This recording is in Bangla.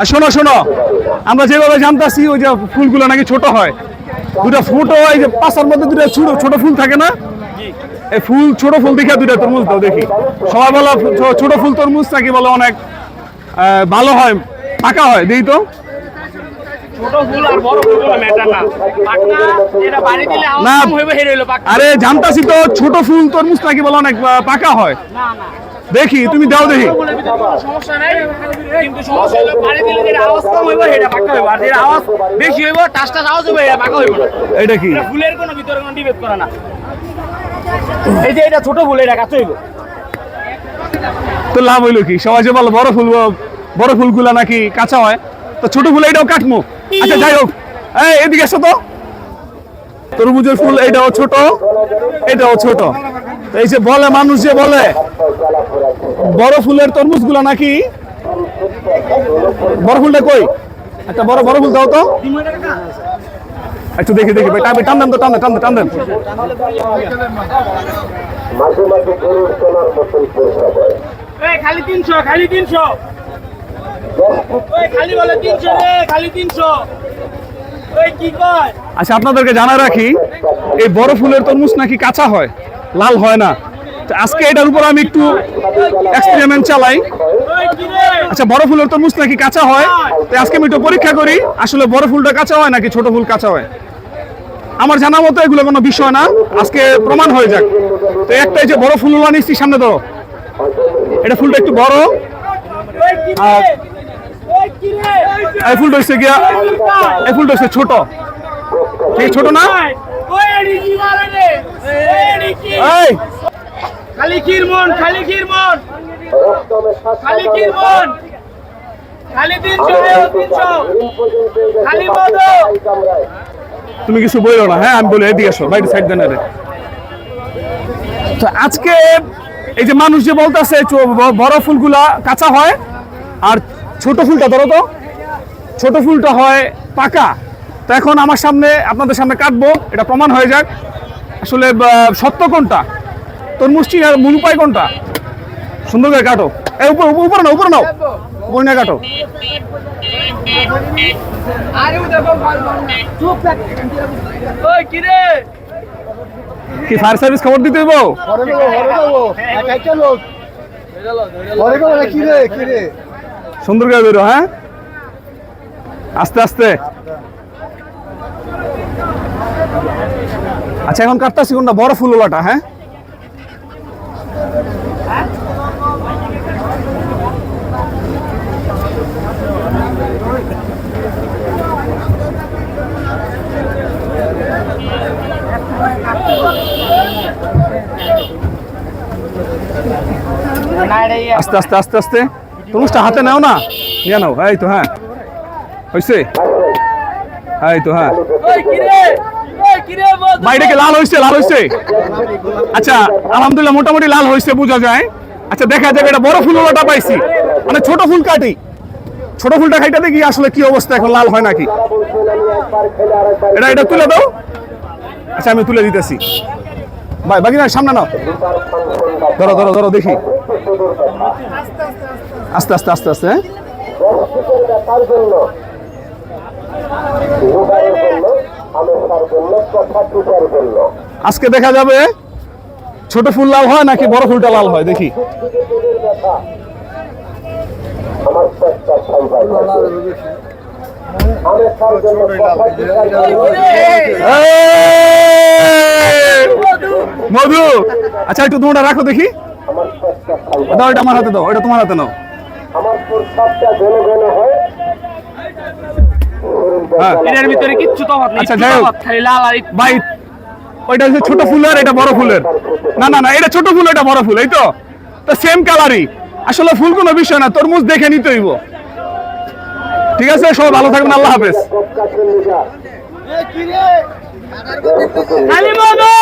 আর শোনো শোনো আমরা যেভাবে জানতাছি ওই যে ফুলগুলো নাকি ছোট হয়। দুটা ফুটো এই যে পাশার মধ্যে দুটা ছোট ছোট ফুল থাকে না? এই ফুল ছোট ফুল দেখে দুটা তরমুজ দাও দেখি। সবাই বলো ছোট ফুল তরমুজ নাকি বলে অনেক ভালো হয় পাকা হয় দেখি তো। আর জানতাছি তো ছোট ফুল তরমুজ নাকি বলে অনেক পাকা হয়। না না। দেখি তুমি দাও দেখি। ফুলের সমস্যা নাই কিন্তু সমস্যা হলো বাড়ি দিলে যেটা আওয়াজ কম হইবে সেটা পাকা হইবে। আর যেটা আওয়াজ বেশি হইবে টাস টাস আওয়াজ হইবে এটা পাকা হইবে এটা কি? ফুলের কোনো ভিতরে কোনো ডিবেট করে না। এই যে এটা ছোট ফুল এটা কাছে হইবে। তো লাভ হইল কি? সবাই যে বলো বড় ফুল বড় ফুলগুলা নাকি কাঁচা হয়? তো ছোট ফুল এটাও কাটমু? আচ্ছা যাই হোক। এই এদিকে এসো তো। তরমুজের ফুল এটাও ছোট এটাও ছোট। এই যে বলে মানুষ যে বলে বড় ফুলের তরমুজগুলা নাকি? বড় ফুলটা কই? একটা বড় বড় ফুল দাও তো। একটু দেখি দেখি। ভাই টান টান দেন তো টান দেন টান দেন টান দেন। খালি 300 খালি 300 খালি বলে 300 রে খালি 300 ওই কি কয়? আচ্ছা আপনাদেরকে জানা রাখি এই বড় ফুলের তরমুজ নাকি কাঁচা হয়? লাল হয় না? আজকে এটার উপর আমি একটু এক্সপেরিমেন্ট চালাই। আচ্ছা বড় ফুলের তরমুজ নাকি কাঁচা হয়? তো আজকে আমি একটু পরীক্ষা করি, আসলে বড় ফুলটা কাঁচা হয় নাকি ছোট ফুল কাঁচা হয়। আমার জানা মতো এগুলো কোনো বিষয় না, আজকে প্রমাণ হয়ে যাক। তো একটা এই যে বড় ফুল আনিছি সামনে ধরো। এটা ফুলটা একটু বড়। আর- এই ফুলটা হচ্ছে গিয়া, এই ফুলটা হচ্ছে ছোট। ছোট না ওই এডি কি মারে রে ওই এডি কি এই খালি কিরমন খালি কিরমন রক্তমে শ্বাস খালি কিরমন খালি 300 রে 300 খালি মধু তুমি কিছু বইলো না হ্যাঁ? আমি বলি এদিকে আসো বাইরে সাইড দেন তো আজকে এই যে মানুষ যে বলতেছে বড় ফুলগুলা কাঁচা হয় আর ছোট ফুলটা ধরো তো। ছোট ফুলটা হয় পাকা। তো এখন আমার সামনে আপনাদের সামনে কাটবো এটা প্রমাণ হয়ে যাক। আসলে সত্য কোনটা? তরমুজটি আর মূল উপায় কোনটা সুন্দর করে কাটো। এই উপর উপর- উপরে নাও উপরে নাও। উপরে নিয়ে কাটো। কি রে? ফায়ার সার্ভিস খবর দিতে হইব? সুন্দর করে বেরো হ্যাঁ? আস্তে আস্তে। আচ্ছা এখন কাটতেছি কোনটা? বড় ফুল ফুলওয়ালাটা হ্যাঁ? না আস্তে আস্তে আস্তে আস্তে। তরমুজটা হাতে নাও না। নিয়ে নাও। এই তো হ্যাঁ। হয়েছে এই তো হ্যাঁ। বাইরে লাল হয়েছে লাল হয়েছে আচ্ছা আলহামদুলিল্লাহ, মোটামুটি লাল হয়েছে বোঝা যায়। আচ্ছা দেখা যাবে এটা বড় ফুলওয়ালাটা পাইছি। মানে ছোট ফুল কাটি। ছোট ফুলটা খাইটা দেখি আসলে কি অবস্থা, এখন লাল হয় নাকি? এটা এটা তুলে দাও। আচ্ছা আমি তুলে দিতেছি। ভাই, বাকি না সামনে নাও। ধরো ধরো ধরো, দেখি। আস্তে আস্তে আস্তে আস্তে আজকে দেখা যাবে ছোট ফুল লাল হয় নাকি বড় ফুলটা লাল হয় দেখি! মধু! আচ্ছা একটু তোমরা রাখো দেখি। দাও এটা আমার হাতে দাও এটা তোমার হাতে নাও। আমার হয় হ্যাঁ। এর ভিতরে কিচ্ছু নেই। আচ্ছা, একটু যাই হোক। খালি লাল আর ভাই ওইটা হচ্ছে ছোট ফুলের এটা বড় ফুলের। না না না এটা ছোট ফুল এটা বড় ফুল এই তো? তো সেম কালারই আসলে ফুল কোনো বিষয় না তরমুজ দেখে নিতে হইব। ঠিক আছে সবাই ভালো থাকবেন আল্লাহ হাফেজ।